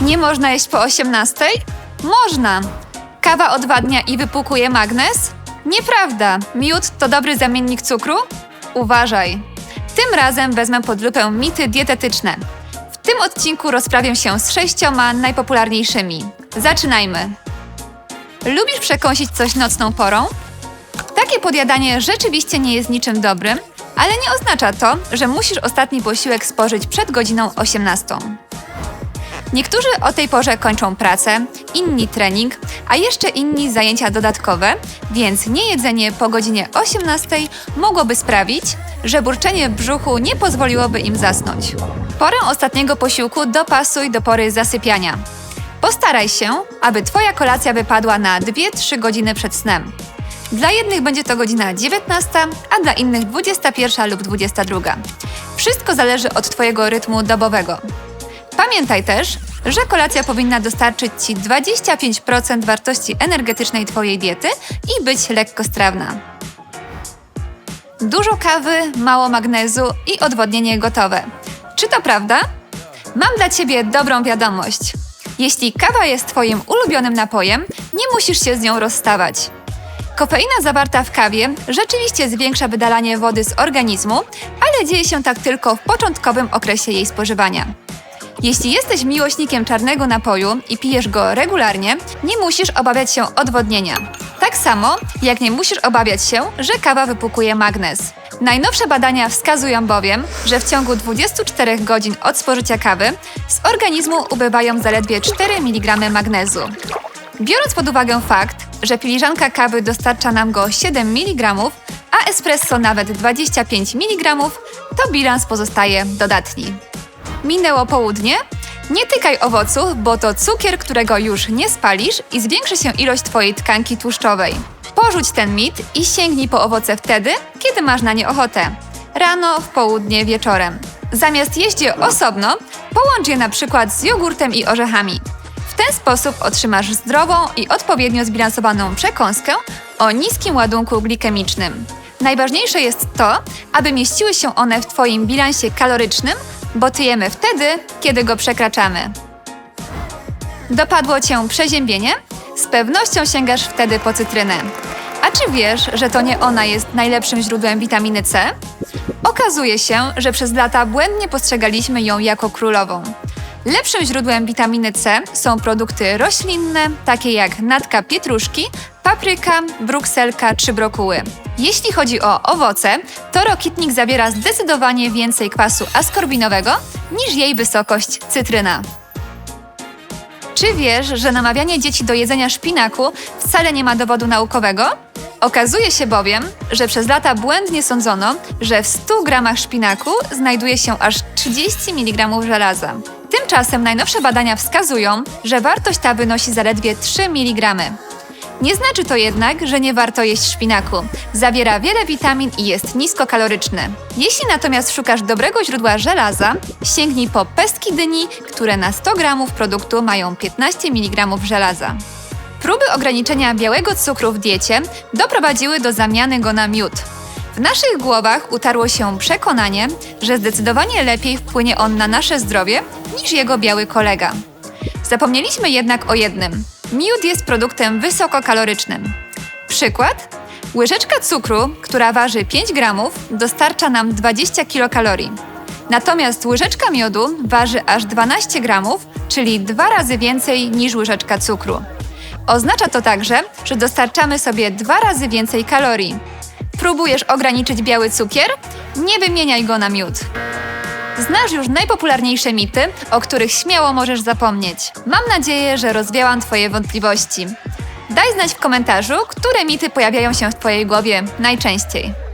Nie można jeść po 18? Można. Kawa odwadnia i wypłukuje magnez? Nieprawda. Miód to dobry zamiennik cukru? Uważaj. Tym razem wezmę pod lupę mity dietetyczne. W tym odcinku rozprawię się z sześcioma najpopularniejszymi. Zaczynajmy. Lubisz przekąsić coś nocną porą? Takie podjadanie rzeczywiście nie jest niczym dobrym, ale nie oznacza to, że musisz ostatni posiłek spożyć przed godziną 18. Niektórzy o tej porze kończą pracę, inni trening, a jeszcze inni zajęcia dodatkowe, więc niejedzenie po godzinie 18 mogłoby sprawić, że burczenie brzuchu nie pozwoliłoby im zasnąć. Porę ostatniego posiłku dopasuj do pory zasypiania. Postaraj się, aby Twoja kolacja wypadła na 2-3 godziny przed snem. Dla jednych będzie to godzina 19, a dla innych 21 lub 22. Wszystko zależy od Twojego rytmu dobowego. Pamiętaj też, że kolacja powinna dostarczyć Ci 25% wartości energetycznej Twojej diety i być lekkostrawna. Dużo kawy, mało magnezu i odwodnienie gotowe. Czy to prawda? Mam dla Ciebie dobrą wiadomość. Jeśli kawa jest Twoim ulubionym napojem, nie musisz się z nią rozstawać. Kofeina zawarta w kawie rzeczywiście zwiększa wydalanie wody z organizmu, ale dzieje się tak tylko w początkowym okresie jej spożywania. Jeśli jesteś miłośnikiem czarnego napoju i pijesz go regularnie, nie musisz obawiać się odwodnienia. Tak samo, jak nie musisz obawiać się, że kawa wypłukuje magnez. Najnowsze badania wskazują bowiem, że w ciągu 24 godzin od spożycia kawy z organizmu ubywają zaledwie 4 mg magnezu. Biorąc pod uwagę fakt, że filiżanka kawy dostarcza nam go 7 mg, a espresso nawet 25 mg, to bilans pozostaje dodatni. Minęło południe? Nie tykaj owoców, bo to cukier, którego już nie spalisz i zwiększy się ilość Twojej tkanki tłuszczowej. Porzuć ten mit i sięgnij po owoce wtedy, kiedy masz na nie ochotę. Rano, w południe, wieczorem. Zamiast jeść je osobno, połącz je na przykład z jogurtem i orzechami. W ten sposób otrzymasz zdrową i odpowiednio zbilansowaną przekąskę o niskim ładunku glikemicznym. Najważniejsze jest to, aby mieściły się one w Twoim bilansie kalorycznym, bo tyjemy wtedy, kiedy go przekraczamy. Dopadło Cię przeziębienie? Z pewnością sięgasz wtedy po cytrynę. A czy wiesz, że to nie ona jest najlepszym źródłem witaminy C? Okazuje się, że przez lata błędnie postrzegaliśmy ją jako królową. Lepszym źródłem witaminy C są produkty roślinne, takie jak natka pietruszki, papryka, brukselka czy brokuły. Jeśli chodzi o owoce, to rokitnik zawiera zdecydowanie więcej kwasu askorbinowego niż jej wysokość cytryna. Czy wiesz, że namawianie dzieci do jedzenia szpinaku wcale nie ma dowodu naukowego? Okazuje się bowiem, że przez lata błędnie sądzono, że w 100 gramach szpinaku znajduje się aż 30 mg żelaza. Tymczasem najnowsze badania wskazują, że wartość ta wynosi zaledwie 3 mg. Nie znaczy to jednak, że nie warto jeść szpinaku. Zawiera wiele witamin i jest niskokaloryczny. Jeśli natomiast szukasz dobrego źródła żelaza, sięgnij po pestki dyni, które na 100 gramów produktu mają 15 mg żelaza. Próby ograniczenia białego cukru w diecie doprowadziły do zamiany go na miód. W naszych głowach utarło się przekonanie, że zdecydowanie lepiej wpłynie on na nasze zdrowie niż jego biały kolega. Zapomnieliśmy jednak o jednym. Miód jest produktem wysokokalorycznym. Przykład? Łyżeczka cukru, która waży 5 gramów, dostarcza nam 20 kilokalorii. Natomiast łyżeczka miodu waży aż 12 gramów, czyli dwa razy więcej niż łyżeczka cukru. Oznacza to także, że dostarczamy sobie dwa razy więcej kalorii. Próbujesz ograniczyć biały cukier? Nie wymieniaj go na miód. Znasz już najpopularniejsze mity, o których śmiało możesz zapomnieć. Mam nadzieję, że rozwiałam Twoje wątpliwości. Daj znać w komentarzu, które mity pojawiają się w Twojej głowie najczęściej.